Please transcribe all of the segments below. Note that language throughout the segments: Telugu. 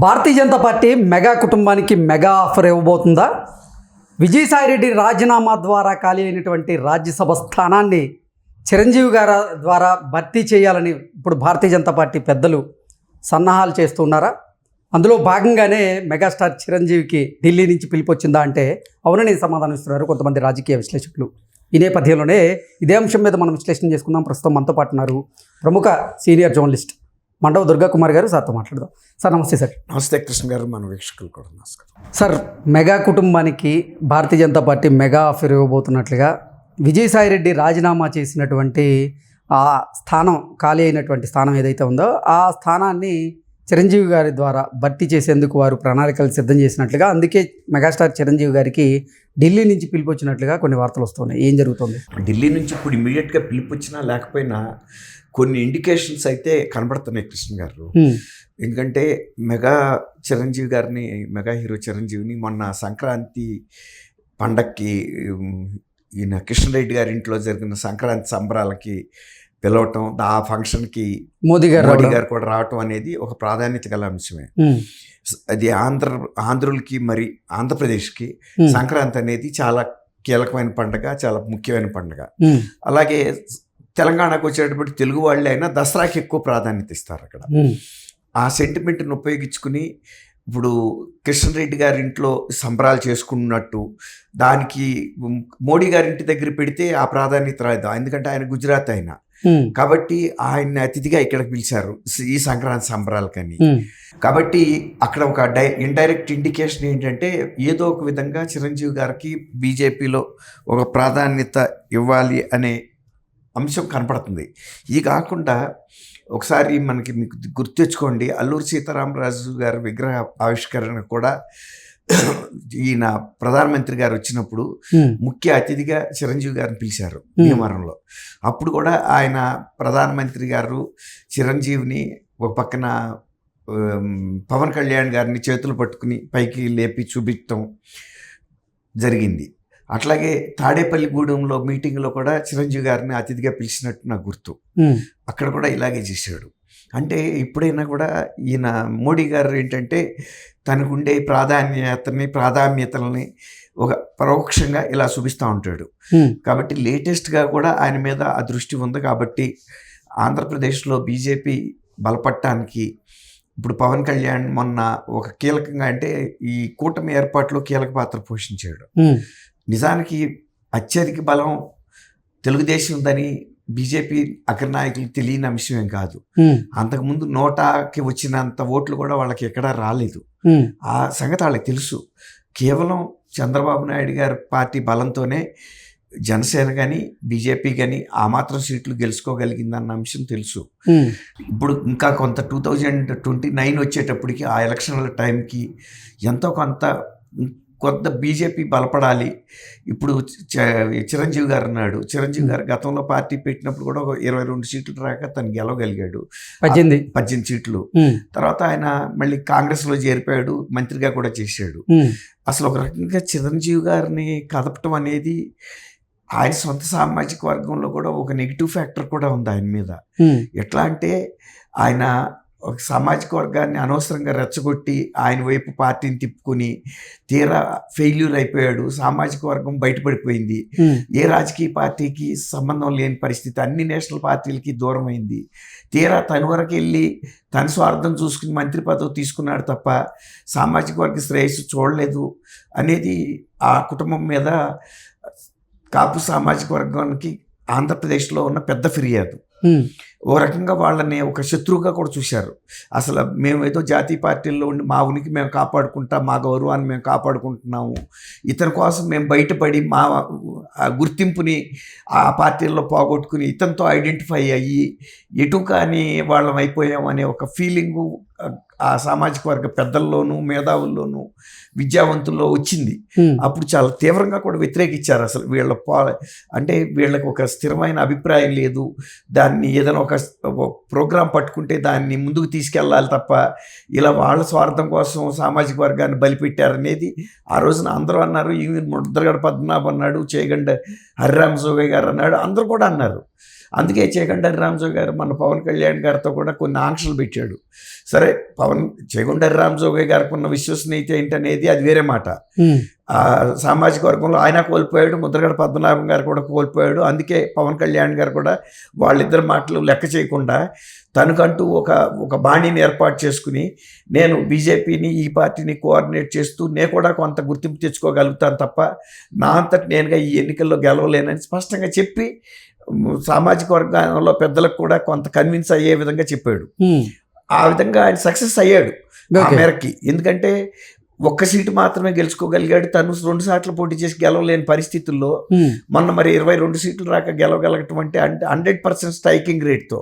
భారతీయ జనతా పార్టీ మెగా కుటుంబానికి మెగా ఆఫర్ ఇవ్వబోతుందా? విజయసాయిరెడ్డి రాజీనామా ద్వారా ఖాళీ అయినటువంటి రాజ్యసభ స్థానాన్ని చిరంజీవి గారి ద్వారా భర్తీ చేయాలని ఇప్పుడు భారతీయ జనతా పార్టీ పెద్దలు సన్నాహాలు చేస్తున్నారా? అందులో భాగంగానే మెగాస్టార్ చిరంజీవికి ఢిల్లీ నుంచి పిలిపొచ్చిందా అంటే అవునని సమాధానం ఇస్తున్నారు కొంతమంది రాజకీయ విశ్లేషకులు. ఈ నేపథ్యంలోనే ఇదే అంశం మీద మనం విశ్లేషణ చేసుకుందాం. ప్రస్తుతం మనతో పాటున్నారు ప్రముఖ సీనియర్ జర్నలిస్ట్ మండవ దుర్గా కుమార్ గారు సార్తో మాట్లాడదాం. సార్ నమస్తే సార్. నమస్తే కృష్ణ గారు మన వీక్షకులు కూడా నమస్కారం. సార్ మెగా కుటుంబానికి Bharatiya Janata party mega offer ఇవ్వబోతున్నట్లుగా Vijayasai Reddy రాజీనామా చేసినటువంటి ఆ స్థానం ఖాళీ అయినటువంటి స్థానం ఏదైతే ఉందో ఆ స్థానాన్ని చిరంజీవి గారి ద్వారా భర్తీ చేసేందుకు వారు ప్రణాళికలు సిద్ధం చేసినట్లుగా అందుకే మెగాస్టార్ చిరంజీవి గారికి ఢిల్లీ నుంచి పిలిపొచ్చినట్లుగా కొన్ని వార్తలు వస్తున్నాయి. ఏం జరుగుతుంది? ఢిల్లీ నుంచి ఇప్పుడు ఇమీడియట్గా పిలుపు వచ్చినా లేకపోయినా కొన్ని ఇండికేషన్స్ అయితే కనబడుతున్నాయి కృష్ణ గారు. ఎందుకంటే మెగా చిరంజీవి గారిని మెగా హీరో చిరంజీవిని మొన్న సంక్రాంతి పండక్కి ఈయన కిషన్ గారి ఇంట్లో జరిగిన సంక్రాంతి సంబరాలకి పిలవటం ఆ ఫంక్షన్కి మోదీ గారు మోడీ. గారు కూడా రావటం అనేది ఒక ప్రాధాన్యత గల అంశమే. అది ఆంధ్ర ఆంధ్రులకి మరి ఆంధ్రప్రదేశ్కి సంక్రాంతి అనేది చాలా కీలకమైన పండుగ చాలా ముఖ్యమైన పండుగ. అలాగే తెలంగాణకు వచ్చేటప్పటి తెలుగు వాళ్ళే అయినా దసరాకి ఎక్కువ ప్రాధాన్యత ఇస్తారు అక్కడ. ఆ సెంటిమెంట్ని ఉపయోగించుకుని ఇప్పుడు కిషన్ రెడ్డి గారి ఇంట్లో సంబరాలు చేసుకున్నట్టు దానికి మోడీ గారి ఇంటి దగ్గర పెడితే ఆ ప్రాధాన్యత రాదు. ఎందుకంటే ఆయన గుజరాత్ ఆయన. కాబట్టి ఆయన్ని అతిథిగా ఇక్కడికి పిలిచారు ఈ సంక్రాంతి సంబరాలకని. కాబట్టి అక్కడ ఒక డై ఇండైరెక్ట్ ఇండికేషన్ ఏంటంటే ఏదో ఒక విధంగా చిరంజీవి గారికి బీజేపీలో ఒక ప్రాధాన్యత ఇవ్వాలి అనే అంశం కనపడుతుంది. ఇది కాకుండా ఒకసారి మనకి మీకు గుర్తు తెచ్చుకోండి. అల్లూరి సీతారామరాజు గారి విగ్రహ ఆవిష్కరణ కూడా ఈయన ప్రధానమంత్రి గారు వచ్చినప్పుడు ముఖ్య అతిథిగా చిరంజీవి గారిని పిలిచారు భీమవరంలో అప్పుడు కూడా ఆయన ప్రధానమంత్రి గారు చిరంజీవిని ఒక పక్కన పవన్ కళ్యాణ్ గారిని చేతులు పట్టుకుని పైకి లేపి చూపించటం జరిగింది. అట్లాగే తాడేపల్లిగూడెంలో మీటింగ్లో కూడా చిరంజీవి గారిని అతిథిగా పిలిచినట్టు నాకు గుర్తు. అక్కడ కూడా ఇలాగే చేశాడు. అంటే ఇప్పుడైనా కూడా ఈయన మోడీ గారు ఏంటంటే తనకుండే ప్రాధాన్యతని ప్రాధాన్యతల్ని ఒక పరోక్షంగా ఇలా చూపిస్తూ ఉంటాడు. కాబట్టి లేటెస్ట్గా కూడా ఆయన మీద ఆ దృష్టి ఉంది కాబట్టి ఆంధ్రప్రదేశ్లో బీజేపీ బలపడటానికి ఇప్పుడు పవన్ కళ్యాణ్ మొన్న ఒక కీలకంగా అంటే ఈ కూటమి ఏర్పాట్లో కీలక పాత్ర పోషించాడు. నిజానికి అత్యధిక బలం తెలుగుదేశం ఉందని బీజేపీ అగ్రనాయకులు తెలియని అంశం ఏం కాదు. అంతకుముందు నోటాకి వచ్చినంత ఓట్లు కూడా వాళ్ళకి ఎక్కడా రాలేదు. ఆ సంగతి వాళ్ళకి తెలుసు. కేవలం చంద్రబాబు నాయుడు గారి పార్టీ బలంతోనే జనసేన కానీ బీజేపీ కానీ ఆ మాత్రం సీట్లు గెలుచుకోగలిగిందన్న అంశం తెలుసు. ఇప్పుడు ఇంకా కొంత టూ థౌజండ్ ట్వంటీ నైన్ వచ్చేటప్పటికి ఆ ఎలక్షన్ల టైంకి ఎంతో కొంత కొంత బీజేపీ బలపడాలి. ఇప్పుడు చిరంజీవి గారు అన్నాడు. చిరంజీవి గారు గతంలో పార్టీ పెట్టినప్పుడు కూడా ఒక ఇరవై రెండు సీట్లు రాక తను గెలవగలిగాడు. పద్దెనిమిది. పద్దెనిమిది సీట్లు. తర్వాత ఆయన మళ్ళీ కాంగ్రెస్లో చేరిపోయాడు. మంత్రిగా కూడా చేశాడు. అసలు ఒక రకంగా చిరంజీవి గారిని కదపటం అనేది ఆయన సొంత సామాజిక వర్గంలో కూడా ఒక నెగిటివ్ ఫ్యాక్టర్ కూడా ఉంది ఆయన మీద. ఎట్లా అంటే ఆయన ఒక సామాజిక వర్గాన్ని అనవసరంగా రెచ్చగొట్టి ఆయన వైపు పార్టీని తిప్పుకొని తీరా ఫెయిల్యూర్ అయిపోయాడు సామాజిక వర్గం బయటపడిపోయింది. ఏ రాజకీయ పార్టీకి సంబంధం లేని పరిస్థితి అన్ని నేషనల్ పార్టీలకి దూరం అయింది తీరా తన వరకు వెళ్ళి తన స్వార్థం చూసుకుని మంత్రి పదవి తీసుకున్నాడు తప్ప సామాజిక వర్గ శ్రేయస్సు చూడలేదు అనేది ఆ కుటుంబం మీద కాపు సామాజిక వర్గానికి ఆంధ్రప్రదేశ్లో ఉన్న పెద్ద ఫిర్యాదు. ఓ రకంగా వాళ్ళని ఒక శత్రువుగా కూడా చూశారు. అసలు మేము ఏదో జాతీయ పార్టీల్లో ఉండి మా ఉనికి మేము కాపాడుకుంటాం మా గౌరవాన్ని మేము కాపాడుకుంటున్నాము. ఇతని కోసం మేము బయటపడి మా గుర్తింపుని ఆ పార్టీల్లో పోగొట్టుకుని ఇతనితో ఐడెంటిఫై అయ్యి ఎటు కానీ వాళ్ళం అయిపోయాం అనే ఒక ఫీలింగు ఆ సామాజిక వర్గ పెద్దల్లోనూ మేధావుల్లోనూ విద్యావంతుల్లో వచ్చింది. అప్పుడు చాలా తీవ్రంగా కూడా వ్యతిరేకించారు అసలు. వీళ్ళ అంటే వీళ్ళకి ఒక స్థిరమైన అభిప్రాయం లేదు. దాన్ని ఏదైనా ఒక ప్రోగ్రాం పట్టుకుంటే దాన్ని ముందుకు తీసుకెళ్ళాలి తప్ప ఇలా వాళ్ళ స్వార్థం కోసం సామాజిక వర్గాన్ని బలిపెట్టారనేది ఆ రోజున అందరూ అన్నారు. ఈవెన్ ముద్రగడ పద్మనాభ్ అన్నాడు చేయగండ హరిరామ జోగయ్య గారు అన్నాడు అందరూ కూడా అన్నారు. అందుకే చేగండారి రామజోగి గారు మన పవన్ కళ్యాణ్ గారితో కూడా కొన్ని ఆంక్షలు పెట్టాడు. సరే పవన్ చేగొండారి రామజోగి గారికి ఉన్న విశ్వసనీయత ఏంటనేది అది వేరే మాట. ఆ సామాజిక వర్గంలో ఆయన కోల్పోయాడు ముద్రగడ పద్మనాభం గారు కూడా కోల్పోయాడు. అందుకే పవన్ కళ్యాణ్ గారు కూడా వాళ్ళిద్దరి మాటలు లెక్క చేయకుండా తనకంటూ ఒక ఒక బాణీని ఏర్పాటు చేసుకుని నేను బీజేపీని ఈ పార్టీని కోఆర్డినేట్ చేస్తూ నేను కూడా కొంత గుర్తింపు తెచ్చుకోగలుగుతాను తప్ప నా అంతటి నేనుగా ఈ ఎన్నికల్లో గెలవలేనని స్పష్టంగా చెప్పి సామాజిక వర్గంలో పెద్దలకు కూడా కొంత కన్విన్స్ అయ్యే విధంగా చెప్పాడు. ఆ విధంగా ఆయన సక్సెస్ అయ్యాడు ఆ. మేరకి. ఎందుకంటే ఒక్క సీటు మాత్రమే గెలుచుకోగలిగాడు. తను రెండు సార్లు పోటీ చేసి గెలవలేని పరిస్థితుల్లో మొన్న మరి ఇరవై రెండు సీట్లు రాక గెలవగలగటం అంటే హండ్రెడ్ పర్సెంట్ స్ట్రైకింగ్ రేట్తో.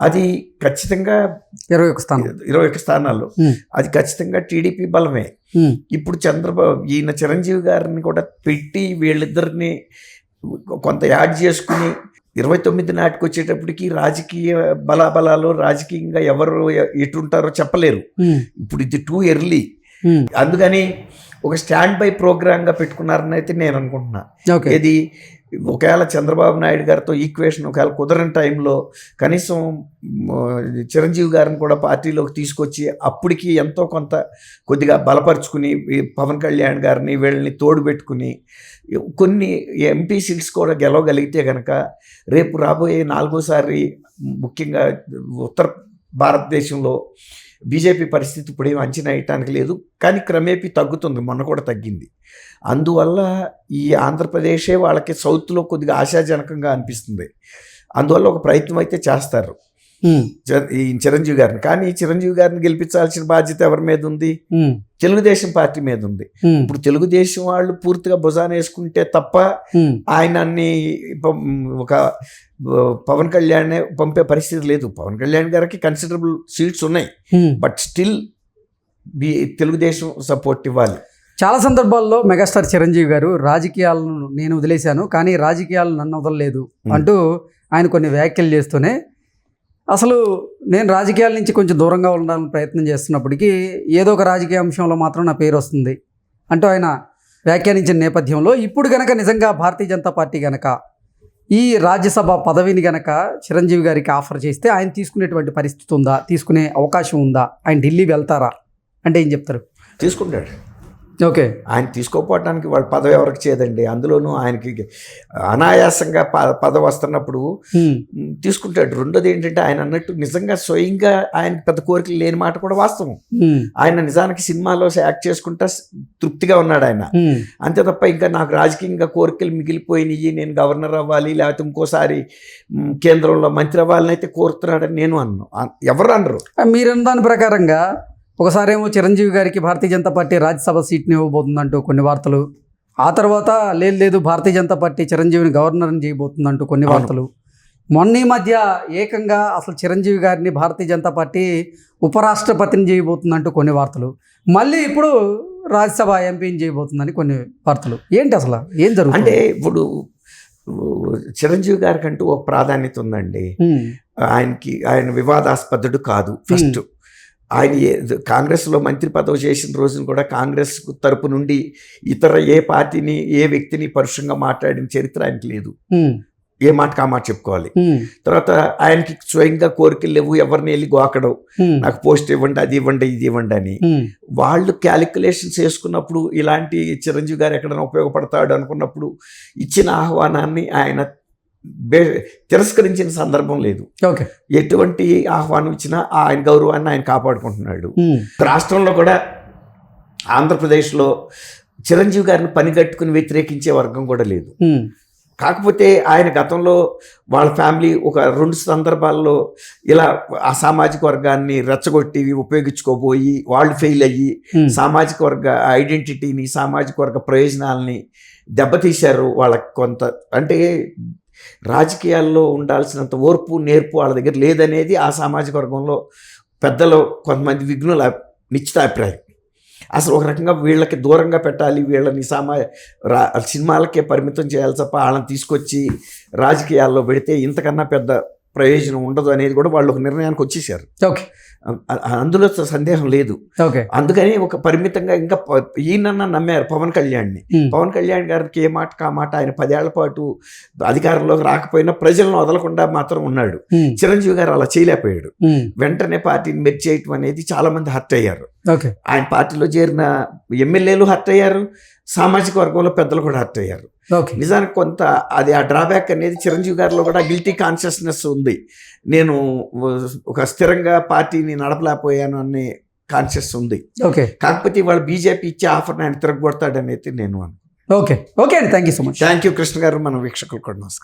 అది ఖచ్చితంగా ఇరవై ఒక స్థానం. ఇరవై ఒక్క స్థానాల్లో. Hmm. అది ఖచ్చితంగా టీడీపీ బలమే. ఇప్పుడు చంద్రబాబు ఈయన చిరంజీవి గారిని కూడా పెట్టి వీళ్ళిద్దరిని కొంత యాడ్ చేసుకుని ఇరవై తొమ్మిది నాటికి వచ్చేటప్పటికి రాజకీయ బలాబలాలు రాజకీయంగా ఎవరు ఎటుంటారో చెప్పలేరు. ఇప్పుడు ఇది టూ ఎర్లీ అందుకని ఒక స్టాండ్ బై ప్రోగ్రామ్గా పెట్టుకున్నారని అయితే నేను అనుకుంటున్నా. ఇది ఒకవేళ చంద్రబాబు నాయుడు గారితో ఈక్వేషన్ ఒకవేళ కుదరని టైంలో కనీసం చిరంజీవి గారిని కూడా పార్టీలోకి తీసుకొచ్చి అప్పటికి ఎంతో కొంత కొద్దిగా బలపరుచుకుని పవన్ కళ్యాణ్ గారిని వీళ్ళని తోడు పెట్టుకుని కొన్ని ఎంపీ సీట్స్ కూడా గెలవగలిగితే కనుక రేపు రాబోయే నాలుగోసారి ముఖ్యంగా ఉత్తర భారతదేశంలో బీజేపీ పరిస్థితి ఇప్పుడు ఏమి అంచనా వేయటానికి లేదు. కానీ క్రమేపీ తగ్గుతుంది. మొన్న కూడా తగ్గింది. అందువల్ల ఈ ఆంధ్రప్రదేశే వాళ్ళకి సౌత్లో కొద్దిగా ఆశాజనకంగా అనిపిస్తుంది. అందువల్ల ఒక ప్రయత్నం అయితే చేస్తారు. ఈ చిరంజీవి గారిని. కానీ చిరంజీవి గారిని గెలిపించాల్సిన బాధ్యత ఎవరి మీద ఉంది? తెలుగుదేశం పార్టీ మీద ఉంది. ఇప్పుడు తెలుగుదేశం వాళ్ళు పూర్తిగా భుజాన వేసుకుంటే తప్ప ఆయనన్ని ఒక పవన్ కళ్యాణ్ పంపే పరిస్థితి లేదు. పవన్ కళ్యాణ్ గారికి కన్సిడరబుల్ సీట్స్ ఉన్నాయి. బట్ స్టిల్ తెలుగుదేశం సపోర్ట్ ఇవ్వాలి. చాలా సందర్భాల్లో మెగాస్టార్ చిరంజీవి గారు రాజకీయాలను నేను వదిలేశాను కానీ రాజకీయాలు నన్ను వదలలేదు. అంటూ ఆయన కొన్ని వ్యాఖ్యలు చేస్తూనే అసలు నేను రాజకీయాల నుంచి కొంచెం దూరంగా ఉండాలని ప్రయత్నం చేస్తున్నప్పటికీ ఏదో ఒక రాజకీయ అంశంలో మాత్రం నా పేరు వస్తుంది అంటూ ఆయన వ్యాఖ్యానించిన నేపథ్యంలో ఇప్పుడు గనక నిజంగా భారతీయ జనతా పార్టీ గనక ఈ రాజ్యసభ పదవిని గనక చిరంజీవి గారికి ఆఫర్ చేస్తే ఆయన తీసుకునేటువంటి పరిస్థితి ఉందా? తీసుకునే అవకాశం ఉందా? ఆయన ఢిల్లీ వెళ్తారా? అంటే ఏం చెప్తారు? తీసుకుంటాడు. ఓకే. ఆయన తీసుకోకపోవడానికి వాళ్ళ పదవి ఎవరికి చేయదండి. అందులోనూ ఆయనకి అనాయాసంగా ప పదవి వస్తున్నప్పుడు తీసుకుంటాడు. రెండోది ఏంటంటే ఆయన అన్నట్టు నిజంగా స్వయంగా ఆయన పెద్ద కోరికలు లేని మాట కూడా వాస్తవం. ఆయన నిజానికి సినిమాలో యాక్ట్ చేసుకుంటా తృప్తిగా ఉన్నాడు ఆయన. అంతే తప్ప ఇంకా నాకు రాజకీయంగా కోరికలు మిగిలిపోయినాయి నేను గవర్నర్ అవ్వాలి లేకపోతే ఇంకోసారి కేంద్రంలో మంత్రి అవ్వాలని అయితే కోరుతున్నాడని నేను అన్ను. అ- ఎవరు అనరు. మీరన్న దాని ప్రకారంగా ఒకసారేమో చిరంజీవి గారికి భారతీయ జనతా పార్టీ రాజ్యసభ సీట్ని ఇవ్వబోతుందంటూ కొన్ని వార్తలు. ఆ తర్వాత లేదు లేదు భారతీయ జనతా పార్టీ చిరంజీవిని గవర్నర్ని చేయబోతుందంటూ కొన్ని. వార్తలు. మొన్న ఈ మధ్య ఏకంగా అసలు చిరంజీవి గారిని భారతీయ జనతా పార్టీ ఉపరాష్ట్రపతిని చేయబోతుందంటూ కొన్ని వార్తలు. మళ్ళీ ఇప్పుడు రాజ్యసభ ఎంపీని చేయబోతుందని కొన్ని వార్తలు. ఏంటి అసలు? ఏం జరుగుతుంది? అంటే ఇప్పుడు చిరంజీవి గారికి అంటూ ఒక ప్రాధాన్యత ఉందండి. ఆయనకి ఆయన వివాదాస్పదుడు కాదు ఫస్ట్. ఆయన ఏ- కాంగ్రెస్లో మంత్రి పదవి చేసిన రోజున కూడా కాంగ్రెస్ తరపు నుండి ఇతర ఏ పార్టీని ఏ వ్యక్తిని పరుషంగా మాట్లాడిన చరిత్ర ఆయనకి లేదు. ఏ మాటకు ఆ మాట చెప్పుకోవాలి. తర్వాత ఆయనకి స్వయంగా కోరికలు లేవు ఎవరిని వెళ్ళి గోకడం హ్మ్. నాకు పోస్ట్ ఇవ్వండి అది ఇవ్వండి ఇది ఇవ్వండి అని. వాళ్ళు క్యాలిక్యులేషన్స్ చేసుకున్నప్పుడు ఇలాంటి చిరంజీవి గారు ఎక్కడైనా ఉపయోగపడతాడు అనుకున్నప్పుడు ఇచ్చిన ఆహ్వానాన్ని ఆయన తిరస్కరించిన సందర్భం లేదు ఓకే ఎటువంటి ఆహ్వానం ఇచ్చినా ఆయన గౌరవాన్ని ఆయన కాపాడుకుంటున్నాడు. రాష్ట్రంలో కూడా ఆంధ్రప్రదేశ్లో చిరంజీవి గారిని పనిగట్టుకుని వ్యతిరేకించే వర్గం కూడా లేదు. కాకపోతే ఆయన గతంలో వాళ్ళ ఫ్యామిలీ ఒక రెండు సందర్భాల్లో ఇలా ఆ సామాజిక వర్గాన్ని రెచ్చగొట్టి ఉపయోగించుకోబోయి వాళ్ళు ఫెయిల్ అయ్యి. సామాజిక వర్గ ఐడెంటిటీని సామాజిక వర్గ ప్రయోజనాల్ని దెబ్బతీశారు వాళ్ళకి కొంత అంటే రాజకీయాల్లో ఉండాల్సినంత ఓర్పు నేర్పు వాళ్ళ దగ్గర లేదనేది ఆ సామాజిక వర్గంలో పెద్దలు కొంతమంది విఘ్నుల నిశ్చిత అభిప్రాయం అసలు ఒక రకంగా వీళ్ళకి దూరంగా పెట్టాలి వీళ్ళని సామా రా సినిమాలకే పరిమితం చేయాలి తప్ప వాళ్ళని తీసుకొచ్చి రాజకీయాల్లో పెడితే ఇంతకన్నా పెద్ద ప్రయోజనం ఉండదు అనేది కూడా వాళ్ళు ఒక నిర్ణయానికి వచ్చేసారు. ఓకే. అందులో సందేహం లేదు. ఓకే. అందుకని ఒక పరిమితంగా ఇంకా ఈయనన్నా నమ్మారు పవన్ కళ్యాణ్ని. పవన్ కళ్యాణ్ గారికి ఏ మాట కా మాట ఆయన పదేళ్ళ పాటు అధికారంలోకి రాకపోయినా ప్రజలను వదలకుండా మాత్రం ఉన్నాడు. చిరంజీవి గారు అలా చేయలేకపోయాడు. వెంటనే పార్టీని మెర్చేయటం అనేది చాలా మంది హర్ట్ అయ్యారు. ఆయన పార్టీలో చేరిన ఎమ్మెల్యేలు హర్ట్ అయ్యారు సామాజిక వర్గంలో పెద్దలు కూడా హర్ట్ అయ్యారు. ఓకే. నిజానికి కొంత అది ఆ డ్రాబ్యాక్ అనేది చిరంజీవి గారిలో కూడా గిల్టీ కాన్షియస్నెస్ ఉంది. నేను ఒక స్థిరంగా పార్టీని నడపలేకపోయాను అనే కాన్షియస్ ఉంది. ఓకే. కాకపోతే ఇవాళ బీజేపీ ఇచ్చే ఆఫర్ని ఆయన తిరగొడతాడనేది నేను ఓకే. ఓకే అండి. Thank you so much. Thank you Krishna గారు మన వీక్షకులు కూడా నమస్కారం.